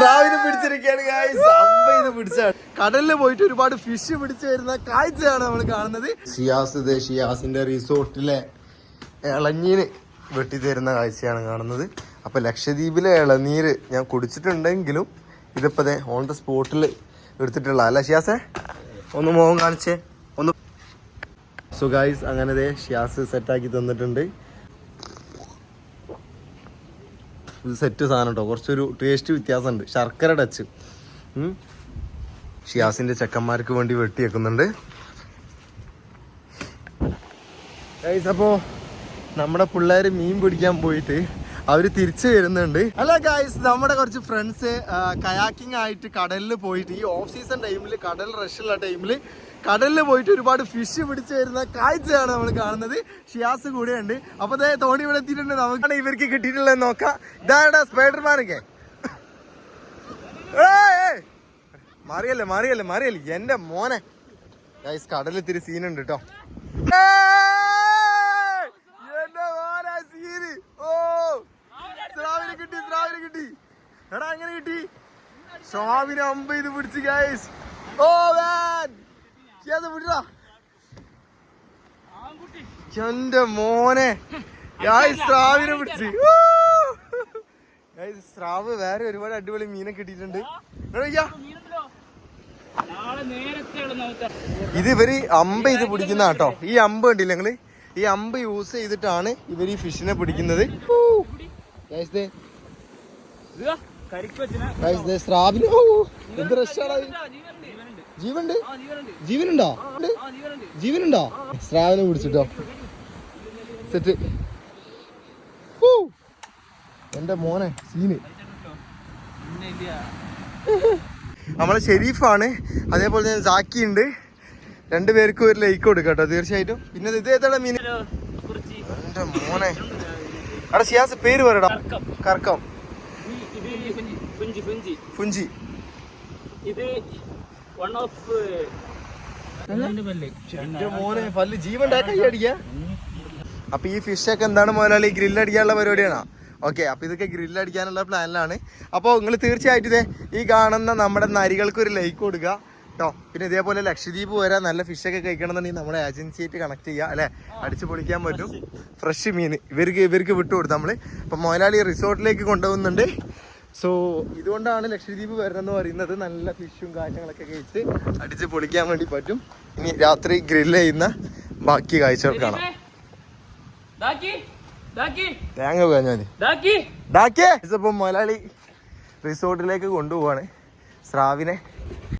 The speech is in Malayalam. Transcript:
സ്രാവിനെ പിടിച്ചിരിക്കുകയാണ് ഗായ്സ് അമ്പത് പിടിച്ചാണ് കടലിൽ പോയിട്ട് ഒരുപാട് ഫിഷ് പിടിച്ചു വരുന്ന കാഴ്ചയാണ് നമ്മൾ കാണുന്നത്. ഷിയാസ് ഷിയാസിന്റെ റിസോർട്ടിലെ ഇളഞ്ഞീന് വെട്ടി തരുന്ന കാഴ്ചയാണ് കാണുന്നത്. അപ്പൊ ലക്ഷദ്വീപിലെ ഇളനീര് ഞാൻ കുടിച്ചിട്ടുണ്ടെങ്കിലും ഇതിപ്പോ ഓൺ ദ സ്പോട്ടിൽ എടുത്തിട്ടുള്ള അല്ല ഷിയാസേ ഒന്ന് മുഖം കാണിച്ചേ. ഒന്ന് സോ അങ്ങനെ ഷിയാസ് സെറ്റാക്കി തന്നിട്ടുണ്ട്. ഇത് സെറ്റ് സാധനം കേട്ടോ കുറച്ചൊരു ടേസ്റ്റ് വ്യത്യാസമുണ്ട്. ശർക്കര ടച്ച് ഷിയാസിന്റെ ചെക്കന്മാർക്ക് വേണ്ടി വെട്ടി വെക്കുന്നുണ്ട് അപ്പോ നമ്മുടെ പിള്ളേർ മീൻ പിടിക്കാൻ പോയിട്ട് അവർ തിരിച്ചു വരുന്നുണ്ട്. അല്ല ഗൈസ് നമ്മുടെ കുറച്ച് ഫ്രണ്ട്സ് കയാക്കിംഗ് ആയിട്ട് കടലിൽ പോയിട്ട് ഈ ഓഫ് സീസൺ ടൈമിൽ കടൽ റഷുള്ള ടൈമിൽ കടലിൽ പോയിട്ട് ഒരുപാട് ഫിഷ് പിടിച്ചു വരുന്ന കാഴ്ചയാണ് നമ്മൾ കാണുന്നത്. ഷിയാസ് കൂടെ ഉണ്ട് അപ്പൊ തോണി ഇവിടെ എത്തിയിട്ടുണ്ട്. നമുക്കാണ് ഇവർക്ക് കിട്ടിയിട്ടുള്ളത് നോക്കാം. ഇതാണ് സ്പൈഡർമാനൊക്കെ. മാറിയല്ലേ മാറിയല്ലേ മാറിയല്ലേ. എന്റെ മോനെ. കടലിൽ ഇത്തിരി സീനുണ്ട് കേട്ടോ എന്റെ മോനെ സീന് ഓ. സ്രാവിനെ കിട്ടി സ്രാവിനെ കിട്ടി. എടാ എങ്ങനെ കിട്ടി? സ്രാവിനെ അമ്പ ഇത് പിടിച്ച് ഗൈസ് ഓ മാൻ എന്റെ മോനെ. സ്രാവിനെ പിടിച്ച്. സ്രാവ് വേറെ ഒരുപാട് അടിപൊളി മീനെ കിട്ടിയിട്ടുണ്ട് ഇത് ഇവർ അമ്പ ഇത് പിടിക്കുന്ന കേട്ടോ ഈ അമ്പ് കണ്ടില്ല നിങ്ങൾ? ഈ അമ്പ് യൂസ് ചെയ്തിട്ടാണ് ഇവർ ഈ ഫിഷിനെ പിടിക്കുന്നത്. ഓ, എന്ത് ഇത്. ജീവനുണ്ട്? ജീവനുണ്ടോ? ജീവനുണ്ടോ? സ്രാവിനെ പിടിച്ചിട്ടോ. സെറ്റ്. എന്റെ മോനെ സീന്. നമ്മളെ ഷെരീഫാണ്. അതേപോലെ ഞാൻ സാക്കി ഉണ്ട് രണ്ടുപേർക്കും ഒരു ലൈക്ക് കൊടുക്കാം കേട്ടോ തീർച്ചയായിട്ടും. പിന്നെ ഇത് ഏതാണ് മീൻ? എന്റെ മോനെ. അവിടെ സിയാസ് പേര് പറയടാ. കർക്കം. ഫുഞ്ചി ഇത് വൺ ഓഫ് മോനെ പല്ല് ജീവൻ അപ്പൊ ഈ ഫിഷ് ഒക്കെ എന്താണ് മോനാളി ഗ്രില്ല് അടിക്കാനുള്ള പരിപാടിയാണോ? ഓക്കെ അപ്പൊ ഇതൊക്കെ ഗ്രില്ല് അടിക്കാനുള്ള പ്ലാനിലാണ് അപ്പോൾ നിങ്ങൾ തീർച്ചയായിട്ടും ഇതേ ഈ കാണുന്ന നമ്മുടെ നരികൾക്ക് ഒരു ലൈക്ക് കൊടുക്കുക. കേട്ടോ പിന്നെ ഇതേപോലെ ലക്ഷദ്വീപ് വരാൻ നല്ല ഫിഷ് ഒക്കെ കഴിക്കണമെന്നുണ്ടെങ്കിൽ നമ്മുടെ ഏജൻസിയായിട്ട് കണക്ട് ചെയ്യുക അല്ലെ? അടിച്ചു പൊളിക്കാൻ പറ്റും. ഫ്രഷ് മീൻ. ഇവർക്ക് ഇവർക്ക് വിട്ടുകൊടുത്തു നമ്മൾ. അപ്പൊ മോലാളി റിസോർട്ടിലേക്ക് കൊണ്ടുപോകുന്നുണ്ട്. സോ ഇതുകൊണ്ടാണ് ലക്ഷദ്വീപ് വരുന്നതെന്ന് പറയുന്നത്. നല്ല ഫിഷും കാര്യങ്ങളൊക്കെ കഴിച്ച് അടിച്ച് പൊളിക്കാൻ വേണ്ടി പറ്റും. ഇനി രാത്രി ഗ്രിൽ ചെയ്യുന്ന ബാക്കി കാഴ്ചകൾ കാണാം. തേങ്ങ പോയാൽ ഡാക്കിയേ ഇപ്പം മുതലാളി റിസോർട്ടിലേക്ക് കൊണ്ടുപോവാണ്. സ്രാവിനെ